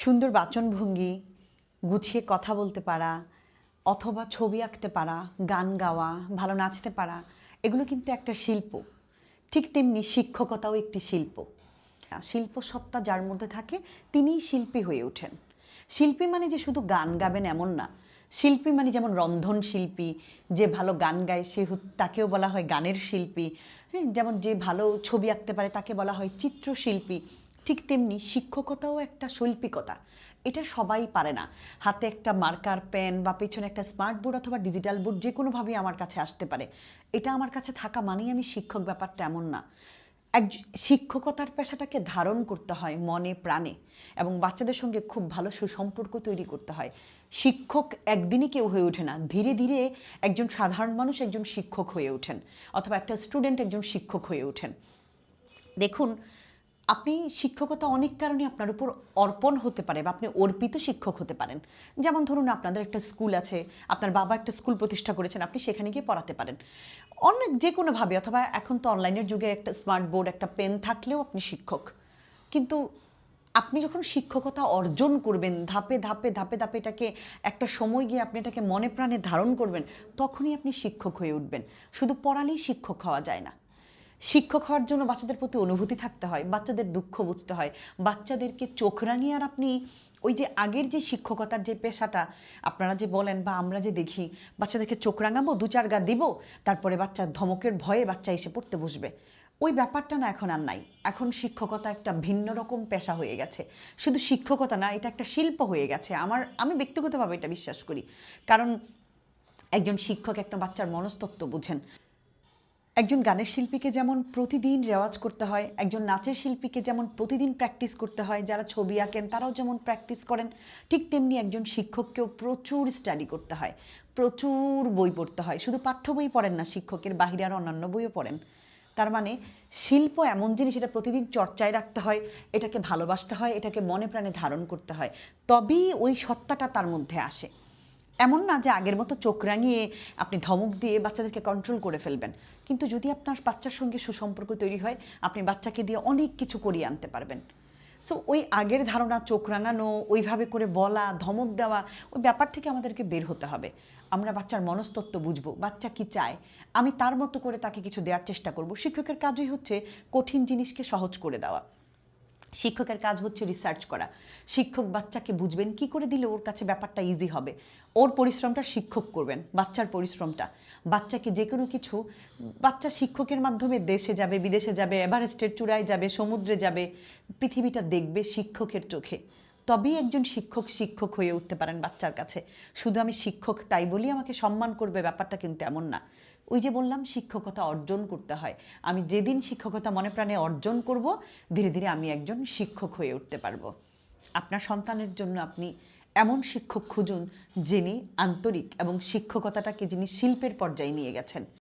সুন্দর বাচনভঙ্গি, গুছিয়ে কথা বলতে পারা, অথবা ছবি আঁকতে পারা, গান গাওয়া, ভালো নাচতে পারা, এগুলো কিন্তু একটা শিল্প। ঠিক তেমনি শিক্ষকতাও একটি শিল্প। শিল্প সত্তা যার মধ্যে থাকে, তিনিই শিল্পী হয়ে ওঠেন। শিল্পী মানে যে শুধু গান গাবেন এমন না। শিল্পী মানে যেমন রন্ধন শিল্পী, যে ভালো গান গায় সে তাকেও বলা হয় গানের শিল্পী। হ্যাঁ যেমন যে ভালো ছবি আঁকতে পারে তাকে বলা হয় চিত্রশিল্পী। ঠিক তেমনি শিক্ষকতাও একটা শৈল্পিকতা। এটা সবাই পারে না। হাতে একটা মার্কার পেন বা পেছনে একটা স্মার্ট বোর্ড অথবা ডিজিটাল বোর্ড যে কোনোভাবেই আমার কাছে আসতে পারে। এটা আমার কাছে থাকা মানেই আমি শিক্ষক ব্যাপারটা এমন না। এক শিক্ষকতার পেশাটাকে ধারণ করতে হয় মনে প্রাণে এবং বাচ্চাদের সঙ্গে খুব ভালো সুসম্পর্ক তৈরি করতে হয়। শিক্ষক একদিনই কেউ হয়ে ওঠে না। ধীরে ধীরে একজন সাধারণ মানুষ একজন শিক্ষক হয়ে ওঠেন অথবা একটা স্টুডেন্ট একজন শিক্ষক হয়ে ওঠেন। দেখুন আপনি শিক্ষকতা অনেক কারণে আপনার উপর অর্পণ হতে পারে বা আপনি অর্পিত শিক্ষক হতে পারেন। যেমন ধরুন আপনাদের একটা স্কুল আছে, আপনার বাবা একটা স্কুল প্রতিষ্ঠা করেছেন, আপনি সেখানে গিয়ে পড়াতে পারেন। অনেক যে কোনোভাবে অথবা এখন তো অনলাইনের যুগে একটা স্মার্ট বোর্ড, একটা পেন থাকলেও আপনি শিক্ষক। কিন্তু আপনি যখন শিক্ষকতা অর্জন করবেন, ধাপে ধাপে ধাপে ধাপে এটাকে একটা সময় গিয়ে আপনি এটাকে মনে প্রাণে ধারণ করবেন, তখনই আপনি শিক্ষক হয়ে উঠবেন। শুধু পড়ালেই শিক্ষক হওয়া যায় না। শিক্ষক হওয়ার জন্য বাচ্চাদের প্রতি অনুভূতি থাকতে হয়, বাচ্চাদের দুঃখ বুঝতে হয়, বাচ্চাদেরকে চোখ রাঙিয়ে আর আপনি ওই যে আগের যে শিক্ষকতার যে পেশাটা, আপনারা যে বলেন বা আমরা যে দেখি, বাচ্চাদেরকে চোখ রাঙাবো, দু চার গা দিব, তারপরে বাচ্চা ধমকের ভয়ে বাচ্চা এসে পড়তে বসবে। ওই ব্যাপারটা না এখন আর নাই। এখন শিক্ষকতা একটা ভিন্ন রকম পেশা হয়ে গেছে। শুধু শিক্ষকতা না, এটা একটা শিল্প হয়ে গেছে। আমার, আমি ব্যক্তিগতভাবে এটা বিশ্বাস করি। কারণ একজন শিক্ষক একটা বাচ্চার মনস্তত্ত্ব বুঝেন। একজন গানের শিল্পীকে যেমন প্রতিদিন রেওয়াজ করতে হয়, একজন নাচের শিল্পীকে যেমন প্রতিদিন প্র্যাকটিস করতে হয়, যারা ছবি আঁকেন তারাও যেমন প্র্যাকটিস করেন, ঠিক তেমনি একজন শিক্ষককেও প্রচুর স্টাডি করতে হয়, প্রচুর বই পড়তে হয়। শুধু পাঠ্য বই পড়েন না শিক্ষকের, বাহিরে আর অন্যান্য বইও পড়েন। তার মানে শিল্প এমন জিনিস এটা প্রতিদিন চর্চায় রাখতে হয়, এটাকে ভালোবাসতে হয়, এটাকে মনে প্রাণে ধারণ করতে হয়। তবেই ওই সত্তাটা তার মধ্যে আসে। এমন না যে আগের মতো চোখ রাঙিয়ে আপনি ধমক দিয়ে বাচ্চাদেরকে কন্ট্রোল করে ফেলবেন। কিন্তু যদি আপনার বাচ্চার সঙ্গে সুসম্পর্ক তৈরি হয়, আপনি বাচ্চাকে দিয়ে অনেক কিছু করিয়ে আনতে পারবেন। সো ওই আগের ধারণা, চোখ রাঙানো, ওইভাবে করে বলা, ধমক দেওয়া, ওই ব্যাপার থেকে আমাদেরকে বের হতে হবে। আমরা বাচ্চার মনস্তত্ত্ব বুঝব, বাচ্চা কি চায়? আমি তার মতো করে তাকে কিছু দেওয়ার চেষ্টা করব। শিক্ষকের কাজই হচ্ছে কঠিন জিনিসকে সহজ করে দেওয়া। শিক্ষকের কাজ হচ্ছে রিসার্চ করা। শিক্ষক বাচ্চাকে বুঝবেন, কি করে দিলে ওর কাছে ব্যাপারটা ইজি হবে? ওর পরিশ্রমটা শিক্ষক করবেন, বাচ্চার পরিশ্রমটা। বাচ্চাকে যে কোনো কিছু, বাচ্চা শিক্ষকের মাধ্যমে দেশে যাবে, বিদেশে যাবে, এভারেস্টের চূড়ায় যাবে, সমুদ্রে যাবে, পৃথিবীটা দেখবে শিক্ষকের চোখে। তবেই একজন শিক্ষক শিক্ষক হয়ে উঠতে পারেন বাচ্চার কাছে। শুধু আমি শিক্ষক তাই বলি, আমাকে সম্মান করবে ব্যাপারটা কিন্তু এমন না। ওই যে বললাম, শিক্ষকতা অর্জন করতে হয়। আমি যেদিন শিক্ষকতা মনে প্রাণে অর্জন করব, ধীরে ধীরে আমি একজন শিক্ষক হয়ে উঠতে পারব। আপনার সন্তানের জন্য আপনি এমন শিক্ষক খুঁজুন, যিনি আন্তরিক এবং শিক্ষকতাটাকে যিনি শিল্পের পর্যায়ে নিয়ে গেছেন।